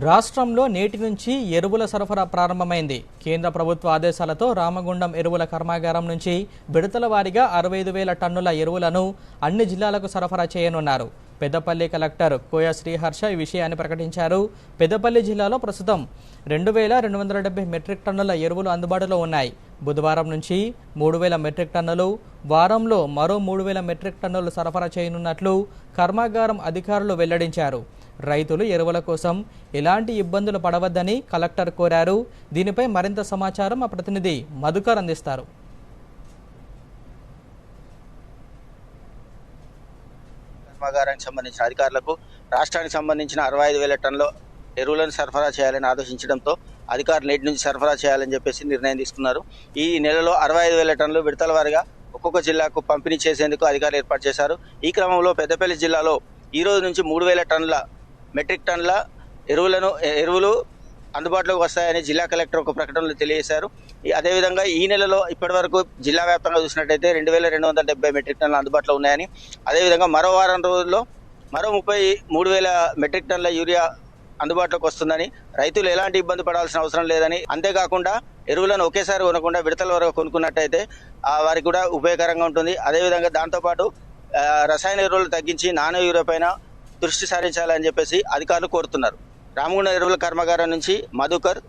రాష్ట్రంలో నేటి నుంచి ఎరువుల సరఫరా ప్రారంభమైంది. కేంద్ర ప్రభుత్వ ఆదేశాలతో రామగుండం ఎరువుల కర్మాగారం నుంచి విడతల వారీగా అరవై ఐదు వేల టన్నుల ఎరువులను అన్ని జిల్లాలకు సరఫరా చేయనున్నారు. పెద్దపల్లి కలెక్టర్ కోయ శ్రీహర్ష ఈ విషయాన్ని ప్రకటించారు. పెద్దపల్లి జిల్లాలో ప్రస్తుతం రెండు వేల రెండు వందల డెబ్బై మెట్రిక్ టన్నుల ఎరువులు అందుబాటులో ఉన్నాయి. బుధవారం నుంచి మూడు వేల మెట్రిక్ టన్నులు వారంలో మరో మూడు వేల మెట్రిక్ టన్నులు సరఫరా చేయనున్నట్లు కర్మాగారం అధికారులు వెల్లడించారు. రైతులు ఎరువుల కోసం ఎలాంటి ఇబ్బందులు పడవద్దని కలెక్టర్ కోరారు. దీనిపై మరింత సమాచారం మా ప్రతినిధి మధుకర్ అందిస్తారు. కర్మాగారానికి సంబంధించిన అధికారులకు రాష్ట్రానికి సంబంధించిన అరవై ఐదు వేల టన్నుల ఎరువులను సరఫరా చేయాలని ఆదేశించడంతో అధికారులు నేటి నుంచి సరఫరా చేయాలని చెప్పేసి నిర్ణయం తీసుకున్నారు. ఈ నెలలో అరవై ఐదు వేల టన్నులు విడతల వారిగా ఒక్కొక్క జిల్లాకు పంపిణీ చేసేందుకు అధికారులు ఏర్పాటు చేశారు. ఈ క్రమంలో పెద్దపల్లి జిల్లాలో ఈ రోజు నుంచి మూడు వేల టన్నుల మెట్రిక్ టన్నుల ఎరువులను ఎరువులు అందుబాటులోకి వస్తాయని జిల్లా కలెక్టర్ ఒక ప్రకటనలో తెలియజేశారు. అదేవిధంగా ఈ నెలలో ఇప్పటి వరకు జిల్లా వ్యాప్తంగా చూసినట్టయితే రెండు వేల రెండు వందల డెబ్బై మెట్రిక్ టన్లు అందుబాటులో ఉన్నాయని అదేవిధంగా మరో వారం రోజుల్లో మరో ముప్పై మూడు వేల మెట్రిక్ టన్నుల యూరియా అందుబాటులోకి వస్తుందని రైతులు ఎలాంటి ఇబ్బంది పడాల్సిన అవసరం లేదని అంతేకాకుండా ఎరువులను ఒకేసారి కొనకుండా విడతల వరకు కొనుక్కున్నట్టయితే వారికి కూడా ఉపయోగకరంగా ఉంటుంది. అదేవిధంగా దాంతోపాటు రసాయన ఎరువులు తగ్గించి నానో యూరియా పైన దృష్టి సారించాలని చెప్పేసి అధికారులు కోరుతున్నారు. రామగుండ ఎరువుల కర్మాగారం నుంచి మధుకర్